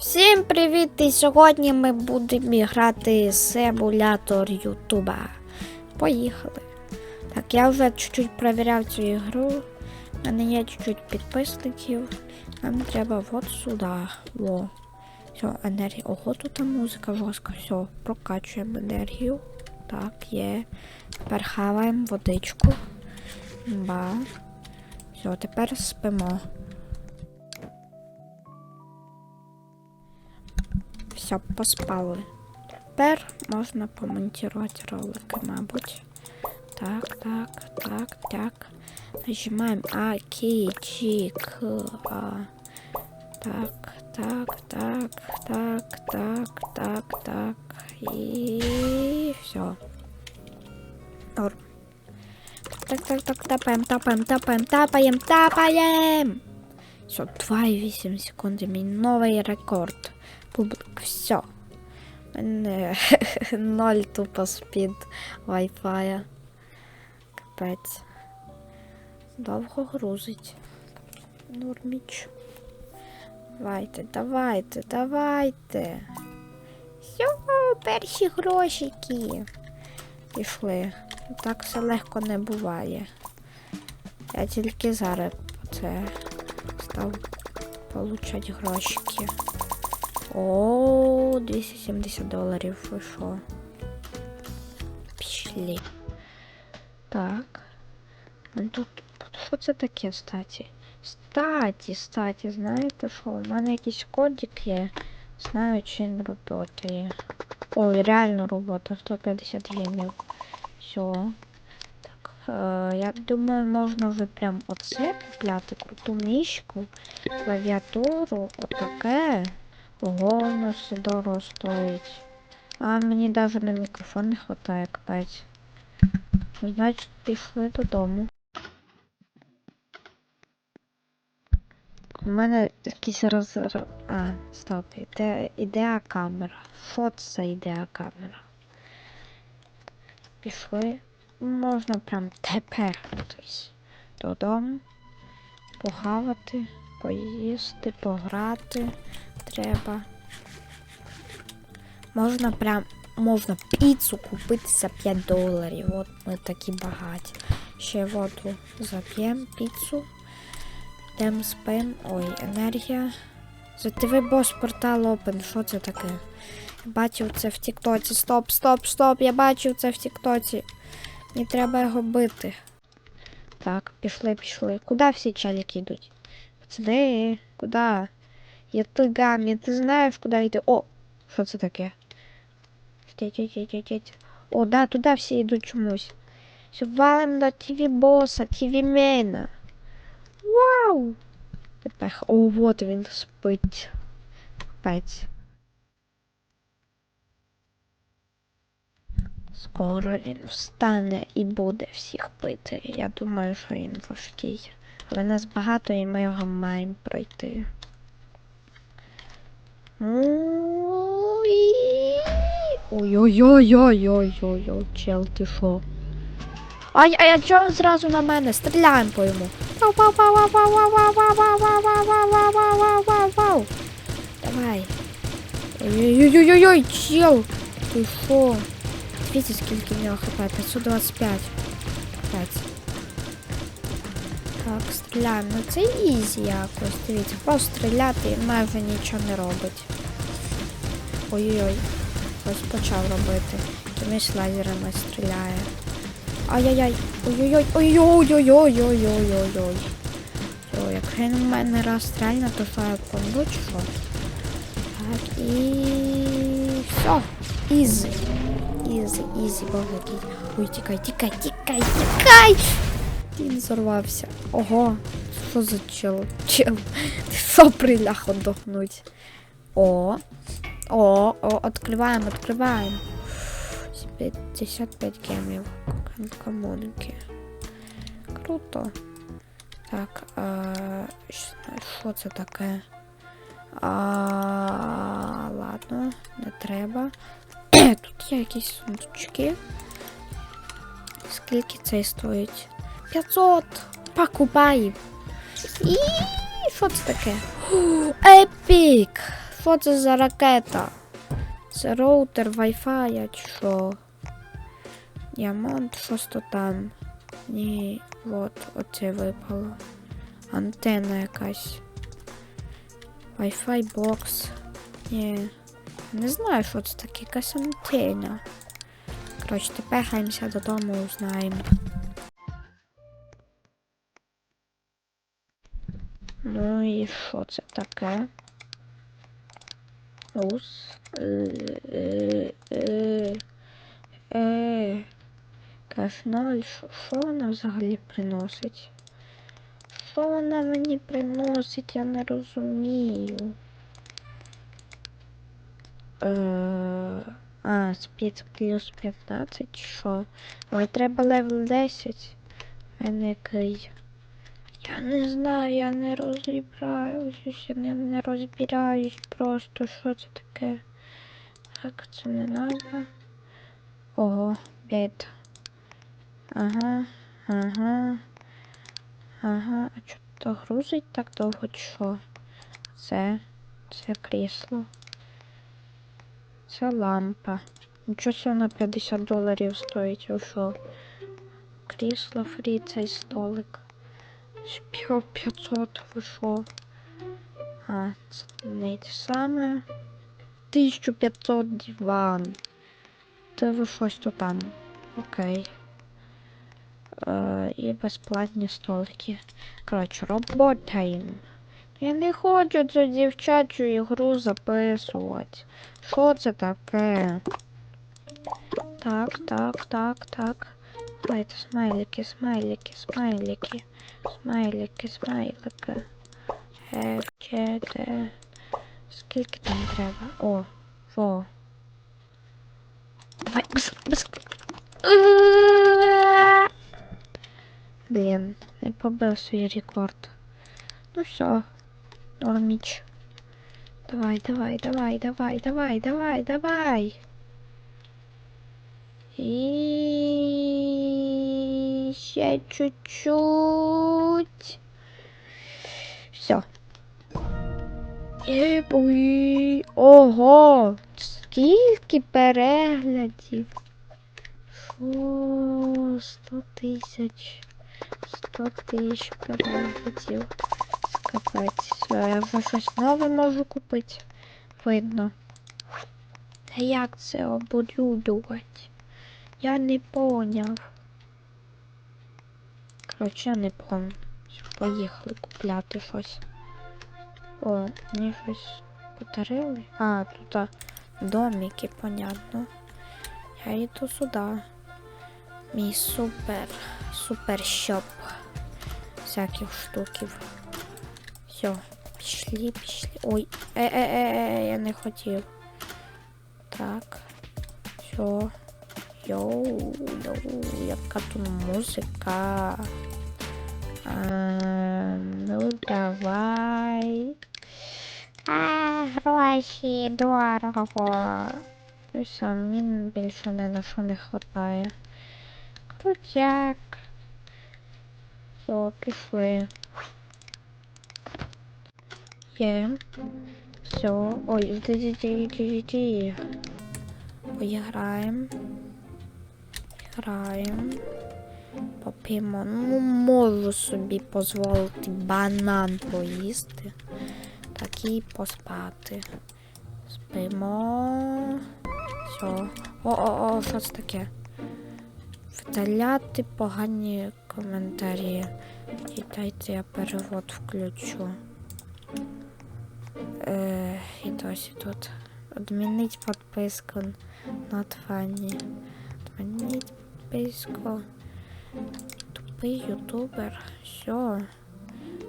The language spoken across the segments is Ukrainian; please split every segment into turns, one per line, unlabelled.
Всім привіт! І сьогодні ми будемо грати симулятор Ютуба. Поїхали. Так, я вже чуть-чуть перевіряв цю ігру. У мене є чуть-чуть підписників. Нам треба от сюди. Во. Все, енергія. Ого, тут музика жорстка. Все, прокачуємо енергію. Так, є. Тепер хаваємо водичку. Ба. Все, тепер спимо. Все, поспали. Тепер можна помонтувати ролики, мабуть. Так, так, так, так. Нажимаємо А, Ки, Чи, К, А. Так, так, так, так, так, так, так. І все. Норм. Так, так, так, тапаємо, тапаємо, тапаємо, тапаємо, тапаємо. Все, 2,8 секунди, мій новий рекорд. Все. Мене ноль тупо спід Wi-Fi. Капець. Довго грузить. Норміч. Давайте, давайте, давайте. Все, перші грошики. Пішли. Так все легко не буває. Я тільки зараз це став получати грошики. О, 270 доларів вийшло. Пішли. Так. Ну тут що це таке, статі? Статі, статі, знаєте що? У мене якийсь кодик є. Знаю, чи він роботає. Ой, реально робота, 150 гемів. Все. Е, я думаю, можна вже прям оце купляти круту мішку, клавіатуру, отаке. Ого, все дорого стоїть. А мені навіть на мікрофон не вистачає. Ну, Значить, пішли додому. У мене якийсь роз... А, стоп, іде, ідеа камера. Що це за ідеа камера? Пішли. Можна прям тепер додому. Похавати, поїсти, пограти треба. Можна прям можна піцу купити за 5 доларів. От ми такі багаті. Ще воду зап'ємо піцу. Йдемо спим. Ой, енергія. За ТВ бос портал Open. Що це таке? Я бачив це в Тіктоці. Стоп, стоп, стоп! Я бачив це в Тіктоці. Мені треба його бити. Так, пішли, пішли. Куди всі челіки йдуть? Пацани, куди? Я Тигамі, ти знаєш, куди йти? О, що це таке? О, да, туди всі йдуть чомусь. Валим до ТВ боса, ТВ мена. Вау! Тепер, о, вот він спить. Капець. Скоро він встане і буде всіх пити. Я думаю, що він важкий. Але нас багато і ми його маємо пройти. Ой-ой-ой-ой-ой-ой-ой, чел, ти шо? Ай, ай, а чого зразу на мене? Стріляємо по йому. Вау-вау-вау-вау-вау-вау-вау-вау-вау-вау-вау-вау-вау вау Давай. Ой-ой-ой-ой-ой, чел. Ти шо? Видите, скільки в нього хп? 525. Капець. Так, стріляємо. Ну це ізі якось. Дивіться, просто стріляти і майже нічого не робить. Ой-ой-ой. Ось почав робити. Кимось лазерами стріляє. Ай-яй-яй. Ой-ой-ой. Ой-ой-ой-ой-ой-ой-ой-ой. Все, як він у мене раз стрельне, то я помру, чи? Так, і... Все. Ізі. Ізі, ізі, який. Ой, тікай, тікай, тікай, тікай! Він зорвався. Ого, що за чел? Чел. Ти що прилях отдохнуть? О, о, о, открываем, открываем. 55 гемів. Камонки. Круто. Так, а, що це таке? А, ладно, не треба. Тут є якісь сундучки. Скільки цей стоїть? 500! Покупаємо! І що це таке? Епік! що це за ракета? Це роутер Wi-Fi, чи що? Діамант, щось там. Ні, от, оце випало. Антенна якась. Wi-Fi бокс. Ні. Не знаю, що це таке, якась антенна. Коротше, тепер гаємося додому, узнаємо. Ну і що це таке? Ус. Е, е, е. Кашналь, що вона взагалі приносить? Що вона мені приносить, я не розумію. Е, а, спец плюс 15, що? Ой, треба левел 10. А. Я не знаю, я не розібраюсь, я не, не розбираюсь просто, що це таке. Так, це не надо. Ого, бед. Ага, ага. Ага, а чого то грузить так довго, що? Це, це крісло. Це лампа. Нічого себе на 50 доларів стоїть, а що? Крісло фрі, цей столик. Ще 500, ви що? А, це не те саме. 1500 диван. Це ви щось то там. Окей. Е, і безплатні столики. Коротше, роботаємо. Я не хочу цю дівчачу ігру записувати. Що це таке? Так, так, так, так. Давайте смайлики, смайлики, смайлики. Смайлики, смайлики. Е. Скільки там треба? О, во. Давай, быстро, быстро. Блін, не побив свій рекорд. Ну все, норміч. Давай, давай, давай, давай, давай, давай, давай. И ще чуть-чуть. Все. Єбуй. Ого! Скільки переглядів? Шо? 100 тисяч. 100 тисяч переглядів. Капець. Все, я вже щось нове можу купити. Видно. Та як це оборудувати? Я не поняв. Коротше, я не поняв. Поїхали купляти щось. О, мені щось подарили. А, тут домики, понятно. Я йду сюди. Мій супер, супер щоп. Всяких штуків. Все, пішли, пішли. Ой, е-е-е, я не хотів. Так. Все. Йоу, йоу, яка тут музика. А, ну давай. А, гроші, дорого. Ну все, мені більше не на що не хватає. Крутяк. Все, пішли. Є. Все. Ой, іди, іди. Поіграємо. Граємо. Поп'ємо. Ну, можу собі дозволити банан поїсти. Так і поспати. Спимо. Все. О-о-о, що це таке? Вдаляти погані коментарі. І дайте я перевод включу. Е, і досі тут. Відмінить підписку на Фанні. Відмінить підписку. Тупий ютубер. Все.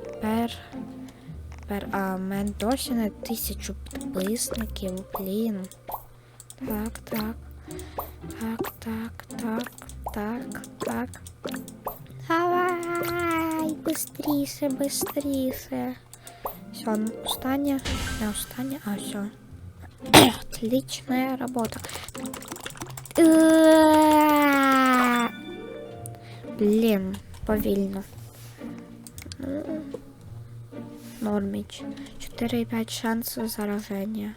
Тепер. Тепер, а, в мене досі не тисячу підписників, блін. Так, так. Так, так, так, так, так. Давай, быстріше, быстріше. Все, остання, не остання, а все. Отличная работа. Э, Блін, повільно. Ну, Норміч. 4,5 шанс зараження.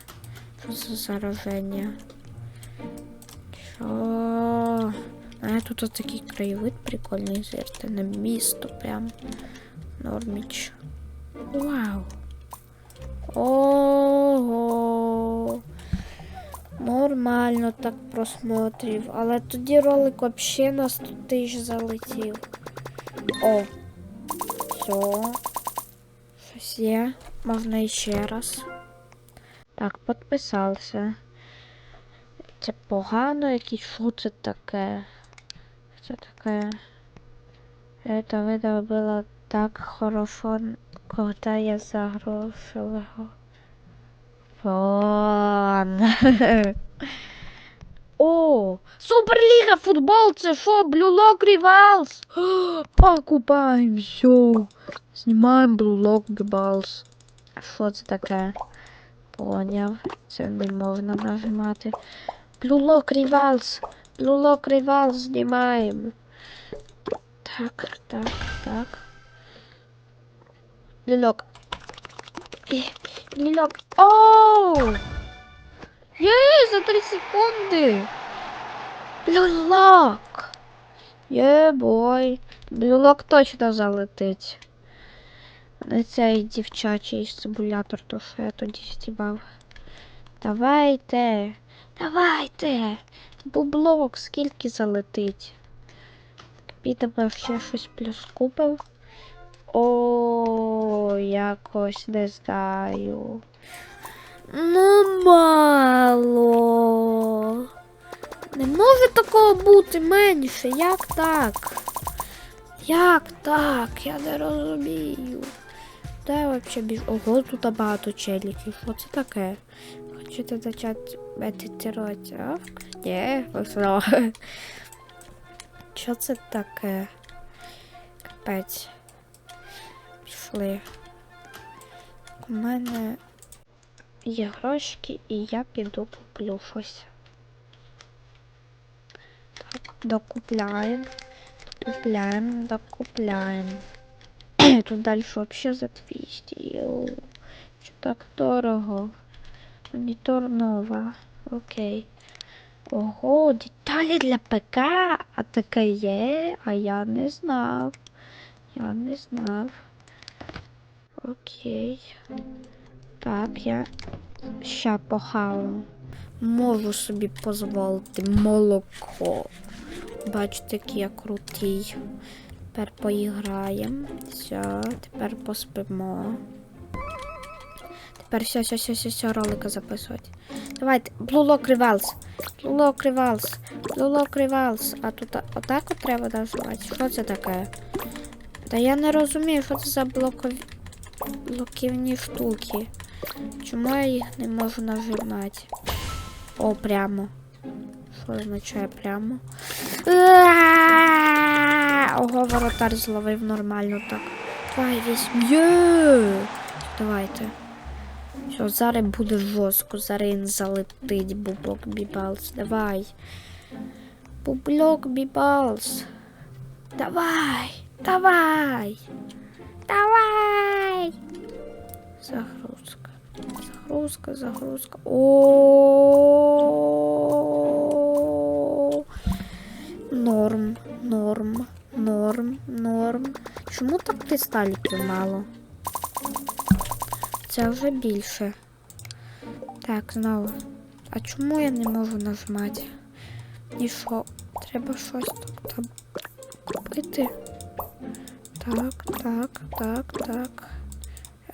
Що за зараження? Що? А тут такий краєвид прикольний зірти на місто прям. Норміч. Вау. Ого. Нормально так просмотрів. Але тоді ролик взагалі на 100 тисяч залетів. О. Все. Щось є. Можна іще раз. Так, підписався. Це погано, якийсь що це таке? Це таке? Это видео было так хорошо, загрузил его. Фон. О, Суперліга футбол, це що, Блюлок Рівалс? Покупаємо все. Знімаємо Блюлок Рівалс. А що це таке? Поняв. Це не можна нажимати. Блюлок Рівалс. Блюлок Рівалс знімаємо. Так, так, так. Блюлок. Е, Блюлок. Оу! Є, за 3 секунди. Блюлок. Є, бой. Блюлок точно залетить. Цей дівчачий симулятор, то що я тоді стібав. Давайте. Давайте. Бублок, скільки залетить? Підемо ще щось плюс купив. О, якось не знаю. Ну, мало. Не може такого бути менше. Як так? Як так? Я не розумію. Де вообще біж? Ого, тут багато челіків. Що це таке? Хочете почати медитувати? А? Ні, пішло. Що це таке? Капець. Пішли. У мене є грошики, і я піду куплю щось. Так, докупляємо. Купляємо, докупляємо. Тут далі взагалі за 200. Йоу. Що так дорого? Монітор нова. Окей. Ого, деталі для ПК, а таке є, а я не знав. Я не знав. Окей. Так, я ща похаваю. Можу собі дозволити молоко. Бачите, який я крутий. Тепер поіграємо. Все, тепер поспимо. Тепер все, все, все, все, все, ролика записувати. Давайте, Blue Lock Rivals. Blue Rivals. Blue Lock Rivals. А тут отак от треба нажимати. Що це таке? Та я не розумію, що це за блокові... блоківні штуки. Чому я їх не можу нажимати? О, прямо. Що означає прямо? Ого, воротар зловив нормально так. Давай візьм. Давайте. Що, зараз буде жорстко, зараз він залетить бублок бібалс. Давай. Бублок бібалс. Давай. Давай. Давай. Загрузка. Загрузка, загрузка. О. Норм, норм, норм, норм. Чому так кристаліків мало? Це вже більше. Так, знову. А чому я не можу нажимати? І що? Треба щось так там купити. Так, так, так, так.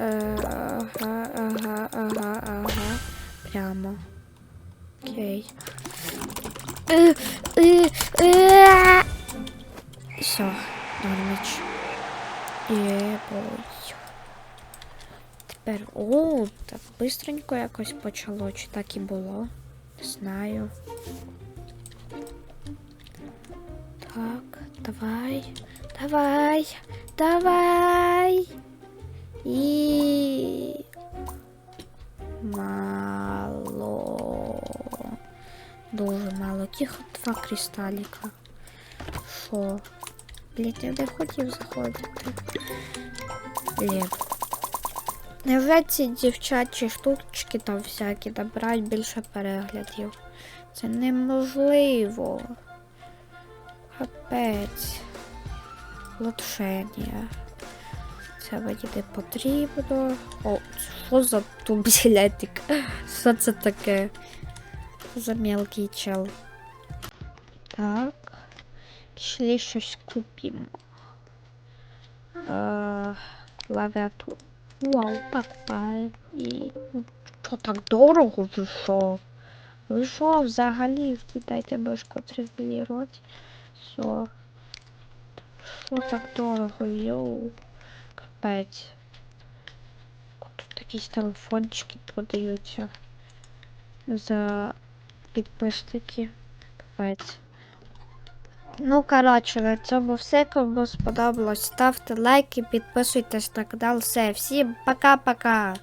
Е, ага, ага, ага, ага. Прямо. Окей. Е, е. Все, норміч. Є, бой. Тепер, о, так бистренько якось почало, чи так і було. Не знаю. Так, давай, давай, давай. І мало. Дуже мало. Тихо два кристаліка. Що? Блять, я не хотів заходити. Блін. Невже ці дівчачі штучки там всякі набирають більше переглядів? Це неможливо. Капець. Лучшення. Це мені потрібно. О, що за тубілетик? Що це таке? За мелкий чел. Так. Пішли щось купимо. Е. Вау, покупаємо. І що так дорого ви що? Ви що взагалі дайте мишку отрегулювати? Все. Що так дорого, йоу? Капець. Тут якісь телефончики продаються за підписники. Капець. Ну, коротше, на цьому все. Кому сподобалось, ставте лайки, підписуйтесь на канал. Все, всім пока-пока.